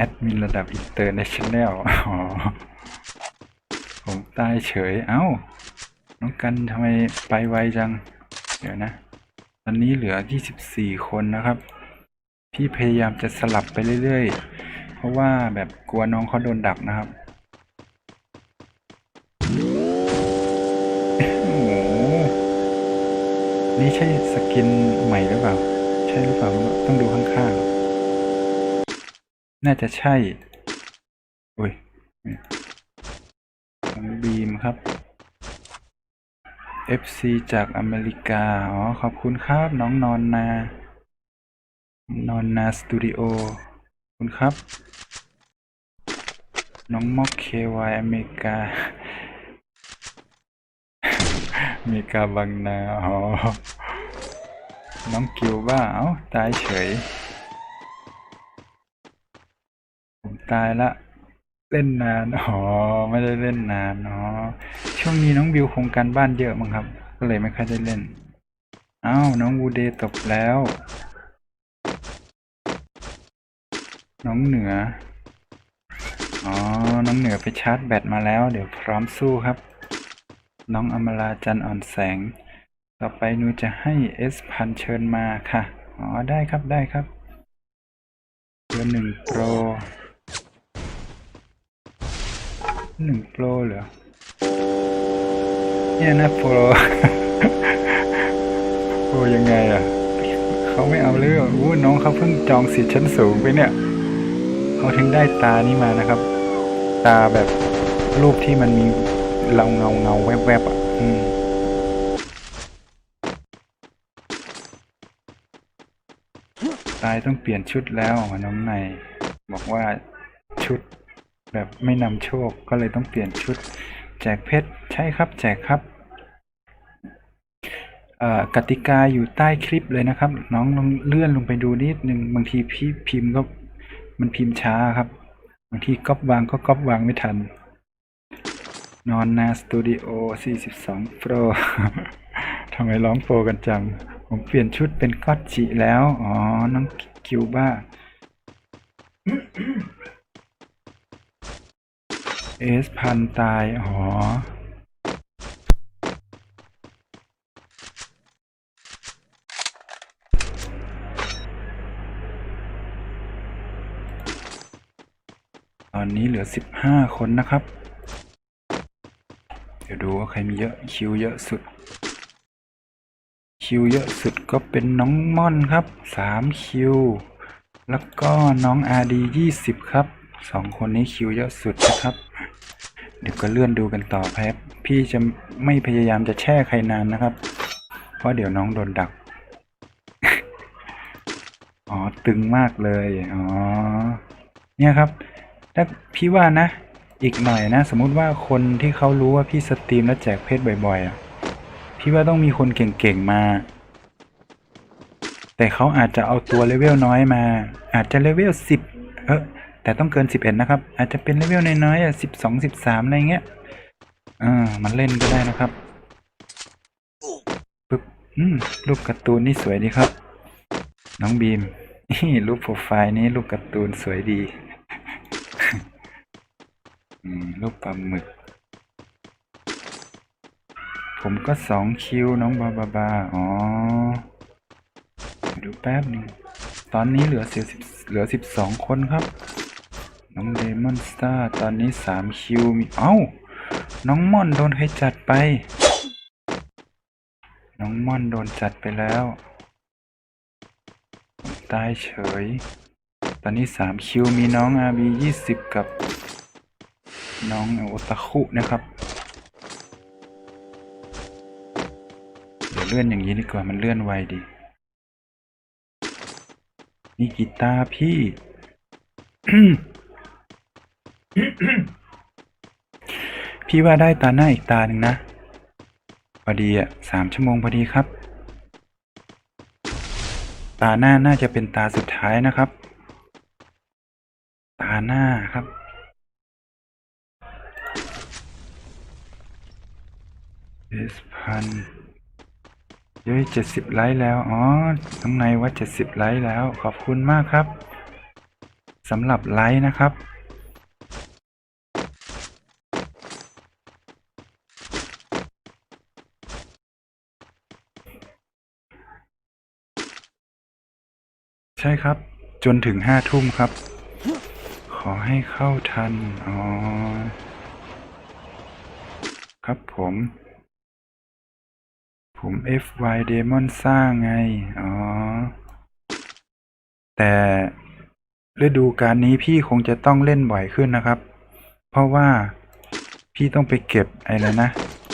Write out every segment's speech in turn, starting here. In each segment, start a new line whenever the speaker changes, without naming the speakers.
อดมินระดับอินเตอร์เนชั่นแนลอ๋อ ผมตายเฉย เอ้า น้องกันทำไมไปไวจัง เดี๋ยวนะ ตอนนี้เหลือ 24 คนนะครับ พี่พยายามจะสลับไปเรื่อยๆ เพราะว่าแบบกลัวน้องเขาโดนดักนะครับโอ้โหนี่ใช่สกินใหม่หรือเปล่า ใช่หรือเปล่าต้องดูข้างๆ น่าจะใช่อุ้ยของบีมครับ FC จากอเมริกา อ๋อ ขอบคุณครับ น้องนอนนา นอนนาสตูดิโอคุณครับ น้องมอกเควายอเมริกา อเมริกาบางนา อ๋อ น้องกิวบ้า เอ้า ตายเฉย ผม ตายละ เล่นนาน อ๋อ ไม่ได้เล่นนาน อ๋อ ช่วงนี้น้องบิวโครงการบ้านเยอะมั้งครับ ก็เลยไม่ค่อยได้เล่น อ้าว น้องวูเดย์ตกแล้ว น้องเหนือ อ๋อ น้องเหนือไปชาร์จแบตมาแล้ว เดี๋ยวพร้อมสู้ครับ น้องอมราจันทร์อ่อนแสง ต่อไปนูจะให้เอสพันเชิญมาค่ะ อ๋อ ได้ครับ ได้ครับเบอร์หนึ่งโปร หนึ่งโปรเหรอเนี่ยนะโปร โปรยังไงอะเขาไม่เอาเลยเหรออู้น้องเขาเพิ่งจองสิทธิ์ชั้นสูงไปเนี่ยเขาถึงได้ตานี่มานะครับ ตาแบบรูปที่มันมีเงาเงาเงาแวบแวบๆอะอืมตายต้องเปลี่ยนชุดแล้วน้องในบอกว่าชุด แบบไม่นำโชคก็เลยต้องเปลี่ยนชุด แจกเพชรใช่ครับ แจกครับกติกาอยู่ใต้คลิปเลยนะครับ น้องลองเลื่อนลงไปดูนิดหนึ่งบางทีพี่พิมพ์ก็มันพิมพ์ช้าครับ บางทีก๊อปวางก็ก๊อปวางไม่ทัน นอนนาสตูดิโอ42โปรทำไมร้องโปรกันจัง ผมเปลี่ยนชุดเป็นก็อตจิแล้ว อ๋อ น้องคิวบ้า เอสพันตาย อ๋อ ตอนนี้เหลือสิบห้าคนนะครับ เดี๋ยวดูว่าใครมีเยอะคิวเยอะสุด คิวเยอะสุดก็เป็นน้องม่อนครับสามคิว แล้วก็น้องอาดียี่สิบครับสองคนนี้คิวเยอะสุดนะครับ เดี๋ยวก็เลื่อนดูกันต่อครับ พี่จะไม่พยายามจะแช่ใครนานนะครับ เพราะเดี๋ยวน้องโดนดัก อ๋อ ตึงมากเลย อ๋อ เนี่ยครับ ถ้าพี่ว่านะ อีกหน่อยนะ สมมุติว่าคนที่เขารู้ว่าพี่สตรีมแล้วแจกเพชรบ่อยๆอะพี่ว่าต้องมีคนเก่งๆมา แต่เขาอาจจะเอาตัวเลเวลน้อยมา อาจจะเลเวลสิบเออ แต่ต้องเกินสิบเอ็ดนะครับ อาจจะเป็นเลเวลน้อยๆอะสิบสองสิบสามอะไรเงี้ยอ่ามันเล่นก็ได้นะครับปึ๊บอืมรูปการ์ตูนนี่สวยดีครับ น้องบีมนี่รูปโปรไฟล์นี้รูปการ์ตูนสวยดีอืมรูปปลาหมึก ผมก็สองคิวน้องบาบาบาอ๋อดูแป๊บหนึ่งตอนนี้เหลือสิบเหลือสิบสองคนครับ น้องเดมอนสตาร์ตอนนี้สามคิวมี เอ้า น้องม่อนโดนใครจัดไป น้องม่อนโดนจัดไปแล้ว ตายเฉย ตอนนี้สามคิวมีน้องอาบียี่สิบกับ น้องโอตาคุนะครับเดี๋ยวเลื่อนอย่างนี้ดีกว่ามันเลื่อนไวดีนี่กีตาร์พี่ พี่ว่าได้ตาหน้าอีกตาหนึ่งนะ พอดีอะสามชั่วโมงพอดีครับ ตาหน้าน่าจะเป็นตาสุดท้ายนะครับ ตาหน้าครับ เอสพันเย้ยเจ็ดสิบไลค์แล้ว อ๋อข้างในว่าเจ็ดสิบไลค์แล้ว ขอบคุณมากครับสำหรับไลฟ์นะครับ ใช่ครับ จนถึงห้าทุ่มครับ ขอให้เข้าทัน อ๋อ ครับผม ผม FY Demon สร้างไง อ๋อ แต่ฤดูกาลนี้พี่คงจะต้องเล่นบ่อยขึ้นนะครับ เพราะว่าพี่ต้องไปเก็บไอ้แล้วนะ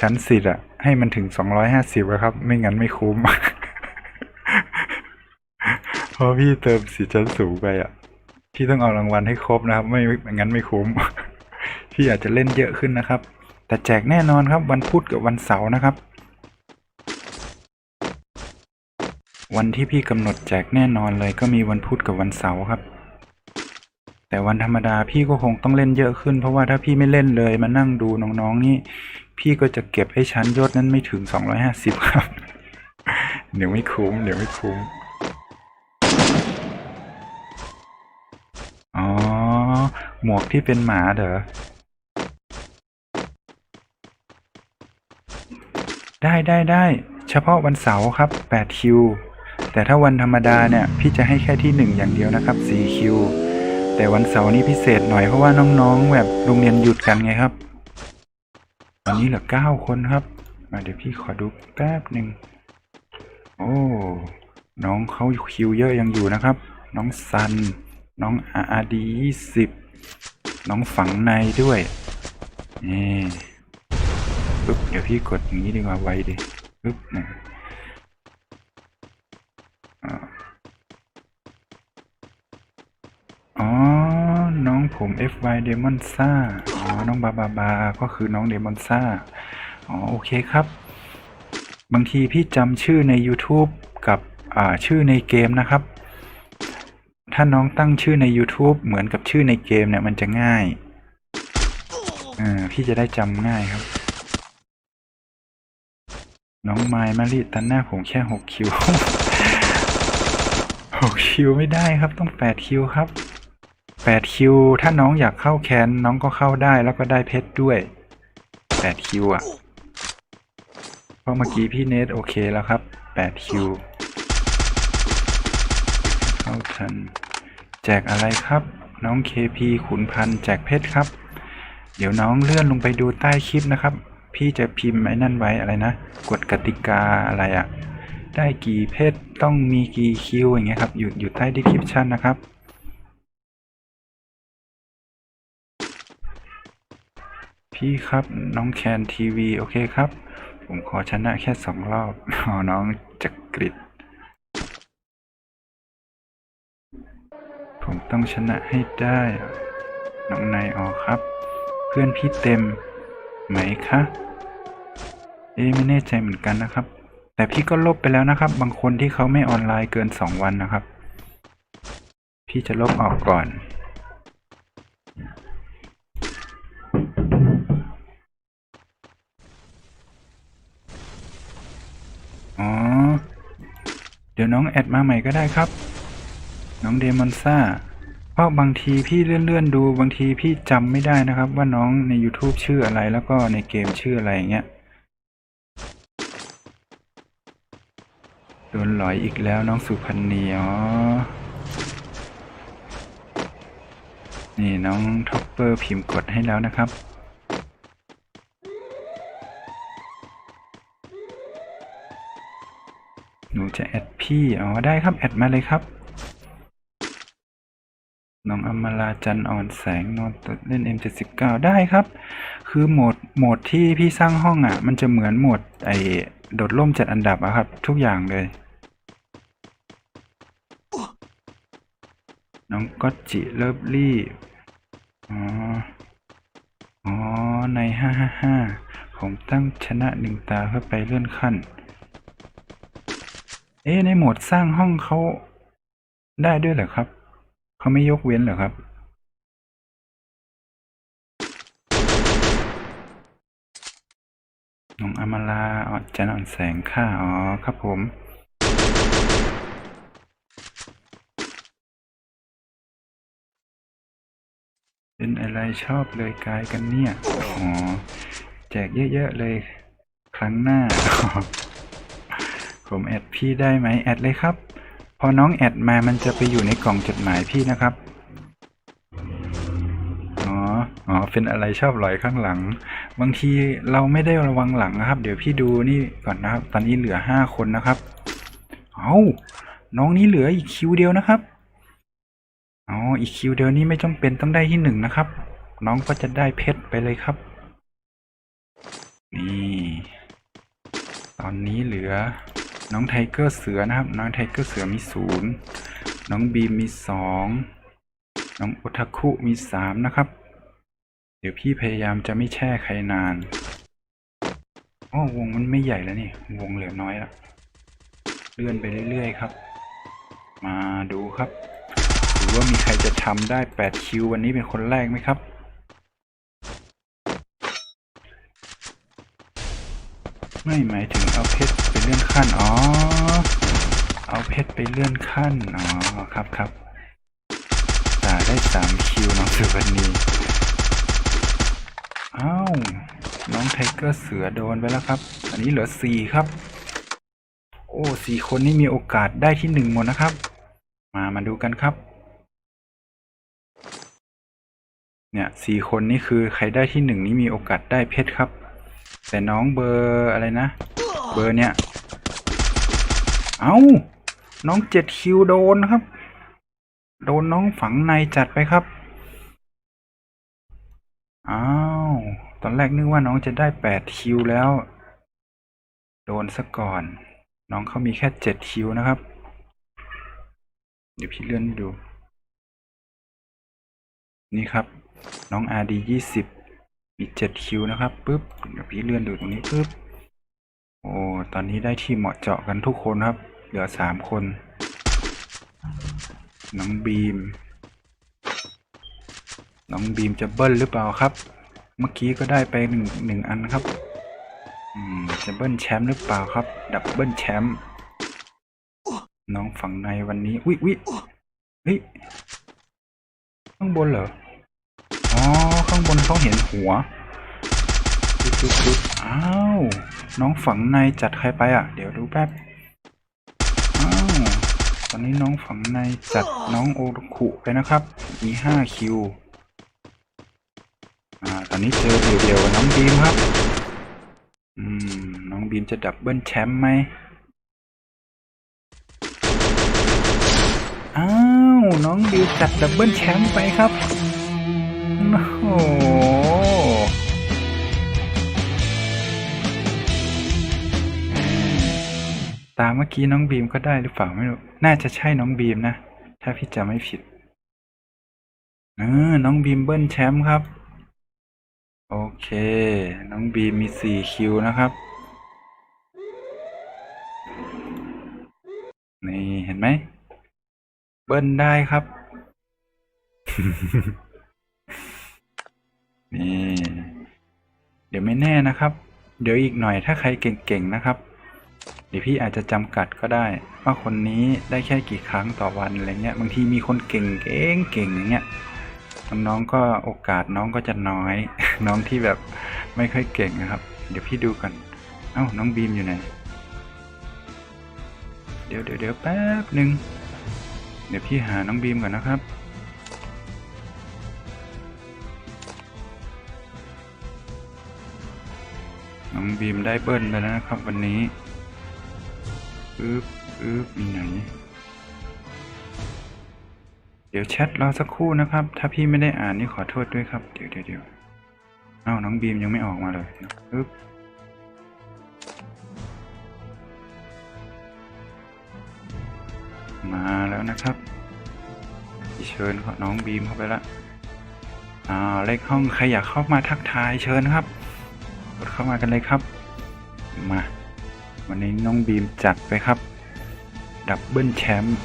ชั้นสิทธ์อะให้มันถึง 250อะครับ ไม่งั้นไม่คุ้ม เพราะพี่เติมสิทธิ์ชั้นสูงไปอะ พี่ต้องเอารางวัลให้ครบนะครับไม่ไม่งั้นไม่คุ้ม พี่อาจจะเล่นเยอะขึ้นนะครับ แต่แจกแน่นอนครับ วันพุธกับวันเสาร์นะครับ วันที่พี่กำหนดแจกแน่นอนเลยก็มีวันพุธกับวันเสาร์ครับ แต่วันธรรมดาพี่ก็คงต้องเล่นเยอะขึ้น เพราะว่าถ้าพี่ไม่เล่นเลยมานั่งดูน้องๆนี่ พี่ก็จะเก็บให้ชั้นยศนั้นไม่ถึง 250 ครับ เดี๋ยวไม่คุ้ม เดี๋ยวไม่คุ้ม อ๋อ หมวกที่เป็นหมาเด้อได้ได้ได้เฉพาะวันเสาร์ครับ8คิวแต่ถ้าวันธรรมดาเนี่ย พี่จะให้แค่ที่ 1 อย่างเดียวนะครับ4คิวแต่วันเสาร์นี้พิเศษหน่อยเพราะว่าน้องๆ แบบโรงเรียนหยุดกันไงครับวันนี้เหลือ9คนครับมาเดี๋ยวพี่ขอดูแป๊บหนึ่งโอ้น้องเขาคิวเยอะยังอยู่นะครับ น้องซัน น้องอาอาดียี่สิบ น้องฝังในด้วยนี่ปึ๊บเดี๋ยวพี่กดอย่างนี้ดีกว่าไวดิปึ๊บเนี่ยอ๋อ น้องผม FY Demon ซ่าอ๋อ น้องบาบาบา ก็คือน้องเดมอนซ่าอ๋อ โอเคครับ บางทีพี่จำชื่อใน YouTube กับอ่าชื่อในเกมนะครับ ถ้าน้องตั้งชื่อใน YouTube เหมือนกับชื่อในเกมเนี่ยมันจะง่ายอ่าพี่จะได้จำง่ายครับ น้องไมล์มารีตันหน้าผมแค่หกคิวหกคิวไม่ได้ครับต้องแปดคิวครับแปดคิวถ้าน้องอยากเข้าแคนน้องก็เข้าได้แล้วก็ได้เพชรด้วยแปดคิวอะเพราะเมื่อกี้พี่เนทโอเคแล้วครับแปดคิวเข้าทัน จกอะไรครับ น้อง KP ขุนพันแจกเพชรครับ เดี๋ยวน้องเลื่อนลงไปดูใต้คลิปนะครับ พี่จะพิมพ์ไอ้นั่นไว้อะไรนะ กฎกติกาอะไรอะได้กี่เพชรต้องมีกี่คิวอย่างเงี้ยครับ อยู่อยู่ใต้ดีคริปชันนะครับพี่ครับน้องแคนทีวีโอเคครับ ผมขอชนะแค่สองรอบอ๋อน้องจักริด ผมต้องชนะให้ได้ น้องนายออครับ เพื่อนพี่เต็ม ไหมคะ เอ๊ไม่แน่ใจเหมือนกันนะครับ แต่พี่ก็ลบไปแล้วนะครับ บางคนที่เขาไม่ออนไลน์เกินสองวันนะครับ พี่จะลบออกก่อนอ๋อเดี๋ยวน้องแอดมาใหม่ก็ได้ครับ น้องเดมอนซ่าเพราะบางทีพี่เลื่อนๆดูบางทีพี่จำไม่ได้นะครับ ว่าน้องใน YouTube ชื่ออะไรแล้วก็ในเกมชื่ออะไรอย่างเงี้ยโดนหลอยอีกแล้วน้องสุพันธ์นีอ๋อนี่น้องท็อปเปอร์พิมพ์กดให้แล้วนะครับ หนูจะแอดพี่ อ๋อ ได้ครับ แอดมาเลยครับ น้องอมราจันทร์อ่อนแสงนอนตดเล่น M79 ได้ครับ คือโหมดโหมดที่พี่สร้างห้องอะ มันจะเหมือนโหมดไอโดดร่มจัดอันดับอะครับ ทุกอย่างเลย น้องก็จิเลิฟลี่ อ๋อ อ๋อ ในห้าห้าห้าผมตั้งชนะหนึ่งตาเพื่อไปเลื่อนขั้น เอ๊ในโหมดสร้างห้องเขาได้ด้วยเหรอครับ เขาไม่ยกเว้นเหรอครับน้องอมราอ่อนจันทร์อ่อนแสงค่ะอ๋อครับผม เป็นอะไรชอบเลยกายกันเนี่ย อ๋อ แจกเยอะๆเลย ครั้งหน้า ผมแอดพี่ได้ไหมแอดเลยครับ พอน้องแอดมามันจะไปอยู่ในกล่องจดหมายพี่นะครับ อ๋อ อ๋อ เป็นอะไรชอบลอยข้างหลัง บางทีเราไม่ได้ระวังหลังนะครับ เดี๋ยวพี่ดูนี่ก่อนนะครับ ตอนนี้เหลือห้าคนนะครับ เอาน้องนี้เหลืออีกคิวเดียวนะครับ อ๋อ อีกคิวเดียวนี้ไม่จำเป็นต้องได้ที่หนึ่งนะครับ น้องก็จะได้เพชรไปเลยครับ นี่ ตอนนี้เหลือ น้องไทเกอร์เสือนะครับ น้องไทเกอร์เสือมีศูนย์น้องบีมมีสองน้องโอทาคุมีสามนะครับ เดี๋ยวพี่พยายามจะไม่แช่ใครนานอ๋อวงมันไม่ใหญ่แล้วนี่ วงเหลือน้อยแล้วเลื่อนไปเรื่อยๆครับ มาดูครับหรือว่ามีใครจะทำได้8คิววันนี้เป็นคนแรกไหมครับ ไม่หมายถึงเอาเพชรไปเลื่อนขั้น อ๋อ เอาเพชรไปเลื่อนขั้น อ๋อ ครับครับจ่าได้สามคิวน้องสุวรรณีอ้าว น้องไทเกอร์เสือโดนไปแล้วครับ อันนี้เหลือสี่ครับ โอ้สี่คนนี่มีโอกาสได้ที่หนึ่งหมดนะครับ มามาดูกันครับ เนี่ยสี่คนนี่คือใครได้ที่หนึ่งนี่มีโอกาสได้เพชรครับ แต่น้องเบอร์อะไรนะ เบอร์เนี่ย เอา้า น้องเจ็ดคิวโดนครับ โดนน้องฝังในจัดไปครับ อ้าว ตอนแรกนึกว่าน้องจะได้แปดคิวแล้ว โดนซะก่อน น้องเขามีแค่เจ็ดคิวนะครับ เดี๋ยวพี่เลื่อนให้ดู นี่ครับ น้อง RD ยี่สิบ มีเจ็ดคิวนะครับปุ๊บเดี๋ยวพี่เลื่อนดูตรงนี้ปุ๊บโอ้ตอนนี้ได้ที่เหมาะเจาะกันทุกคนครับ เหลือสามคน น้องบีม น้องบีมจะเบิ้ลหรือเปล่าครับ เมื่อกี้ก็ได้ไปหนึ่งหนึ่งอันครับอืมจะเบิ้ลแชมป์หรือเปล่าครับ ดับเบิ้ลแชมป์น้องฝั่งในวันนี้วิวิเฮ้ยข้างบนเหรอ อ๋อ ข้างบนเขาเห็นหัวปึ๊บปึ๊บปึ๊บอ้าว น้องฝังในจัดใครไปอะ เดี๋ยวดูแป๊บ อ้าว ตอนนี้น้องฝังในจัดน้องโอคุไปนะครับ มีห้าคิว อ่า ตอนนี้เจอเดียวๆกับน้องบีมครับ อืม น้องบีมจะดับเบิลแชมป์ไหมอ้าว น้องบีมจัดดับเบิลแชมป์ไปครับ โอ้ตามเมื่อกี้น้องบีมก็ได้หรือเปล่าไม่รู้ น่าจะใช่น้องบีมนะ ถ้าพี่จำไม่ผิดเออน้องบีมเบิ้ลแชมป์ครับ โอเค น้องบีมมีสี่คิวนะครับ นี่เห็นไหม เบิ้ลได้ครับ เดี๋ยวไม่แน่นะครับ เดี๋ยวอีกหน่อยถ้าใครเก่งๆนะครับ เดี๋ยวพี่อาจจะจำกัดก็ได้ ว่าคนนี้ได้แค่กี่ครั้งต่อวันอะไรเงี้ยบางทีมีคนเก่งเก่งเก่งอย่างเงี้ยน้องๆก็โอกาสน้องก็จะน้อย น้องที่แบบไม่ค่อยเก่งนะครับ เดี๋ยวพี่ดูกันเอ้าน้องบีมอยู่ไหนเดี๋ยวเดี๋ยวเดี๋ยวแป๊บหนึ่งเดี๋ยวพี่หาน้องบีมก่อนนะครับ น้องบีมได้เบิ้ลไปแล้วนะครับวันนี้อึ๊บอึ๊บมีไหน เดี๋ยวแชทรอสักครู่นะครับ ถ้าพี่ไม่ได้อ่านนี่ขอโทษด้วยครับ เดี๋ยวเดี๋ยวเดี๋ยวเอ้าน้องบีมยังไม่ออกมาเลยอึ๊บมาแล้วนะครับ เชิญเขาน้องบีมเข้าไปละอ่าเลขห้องใครอยากเข้ามาทักทายเชิญครับ กดเข้ามากันเลยครับ มา วันนี้น้องบีมจัดไปครับ ดับเบิลแชมป์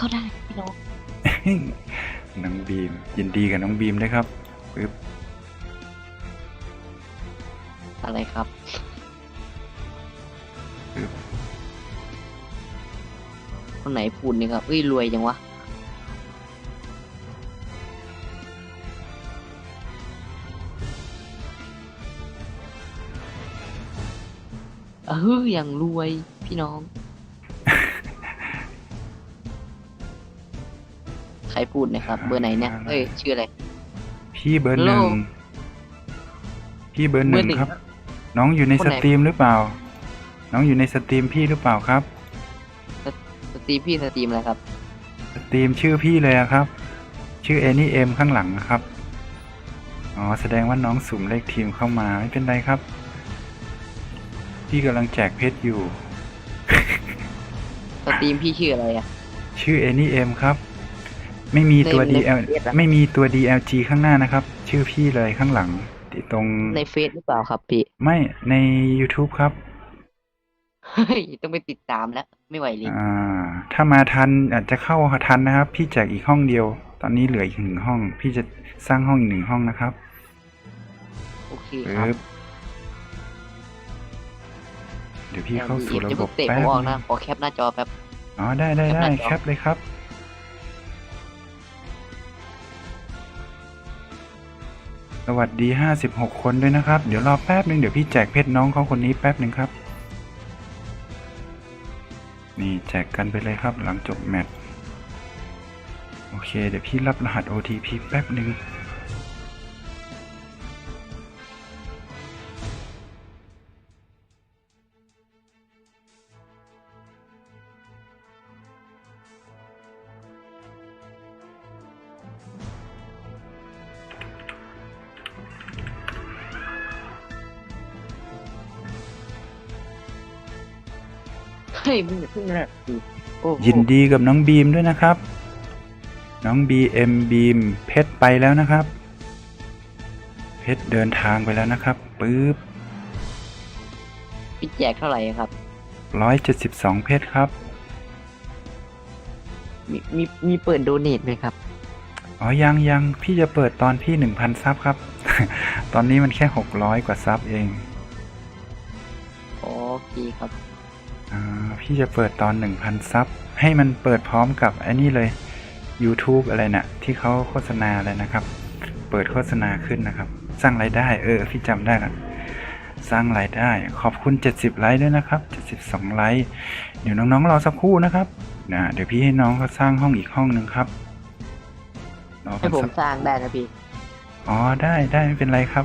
ก็ได้พี่น้อง
น้องบีม ยินดีกับน้องบีมด้วยครับปึ๊บ
อะไรครับ
ปึ๊บ
คนไหนพูดนี่ครับเอ้ยรวยจังวะ เอออย่างรวยพี่น้อง ใครพูดนะครับ เบอร์ไหนเนี่ยเอ้ยชื่ออะไร
พี่เบอร์หนึ่ง
โล
พี่เบอร์หนึ่ง
เบอร์หนึ่ง
ครับ
ครับ
น้องอยู่ใน
คน
ส
ไหน
ตรีมหรือเปล่า น้องอยู่ในสตรีมพี่หรือเปล่าครับ
สตรีมพี่สตรีมอะไรครับ
สตรีมชื่อพี่เลยอะครับ ชื่อเอนี่เอ็มข้างหลังนะครับ อ๋อ แสดงว่าน้องสุ่มเลขทีมเข้ามาไม่เป็นไรครับ พี่กำลังแจกเพชรอยู่
สตรีมพี่ชื่ออะไรอะ
ชื่อเอนี่เอ็มครับ ไม่มีตัว
ใน
DL
ในเฟซอะ
ไม่มีตัว DLG ข้างหน้านะครับ ชื่อพี่เลยข้างหลังที่ตรง
ในเฟซหรือเปล่าครับพี่
ไม่ใน YouTube ครับ
เฮ้ย ต้องไปติดตามแล้ว ไม่ไหวเลย
อ่า ถ้ามาทันอาจจะเข้าทันนะครับ พี่แจกอีกห้องเดียว ตอนนี้เหลืออีกหนึ่งห้อง พี่จะสร้างห้องอีกหนึ่งห้องนะครับ
โอเคครับ
ปึ๊บ เดี๋ยวพี่เข้าสู่ระบบแป๊บ
ออก
นึ
นะขอแคปหน้าจอแป๊บ
อ๋อได้ได้ได้
แคปหน้าจอ
แคปเลยครับสวัสดีห้าสิบหกคนด้วยนะครับ เดี๋ยวรอแป๊บนึง เดี๋ยวพี่แจกเพชรน้องเขาคนนี้แป๊บหนึ่งครับ นี่แจกกันไปเลยครับหลังจบแมตช์ โอเค เดี๋ยวพี่รับรหัส OTP แป๊บหนึ่ง
เฮ้ยมึงอย่าเพิ่งนะโอ้โห
ยินดีกับน้องบีมด้วยนะครับ น้องบีเอ็มบีมเพชรไปแล้วนะครับ เพชรเดินทางไปแล้วนะครับปึ๊บ
พี่แจกเท่าไหร่ครับ
ร้อยเจ็ดสิบสองเพชรครับ
มีมีมีเปิดโดเนทไหมครับ
อ๋อยังยังพี่จะเปิดตอนพี่หนึ่งพันซับครับ ตอนนี้มันแค่หกร้อยกว่าซับเอง
โอเคครับ
อ่า พี่จะเปิดตอนหนึ่งพันซับ ให้มันเปิดพร้อมกับไอ้นี่เลย YouTube อะไรนะ่ะ ที่เขาโฆษณาอะไรนะครับ เปิดโฆษณาขึ้นนะครับ สร้างรายได้ เออ พี่จำได้ละสร้างรายได้ ขอบคุณ 70 ไลค์ด้วยนะครับ 72 ไลค์เดี๋ยวน้องๆรอสักครู่นะครับนะเดี๋ยวพี่ให้น้องเขาสร้างห้องอีกห้องหนึ่งครับรอ
ให้
กัน
ผม
สัก
สร้างได้นะพี่
อ๋อได้ได้ไม่เป็นไรครับ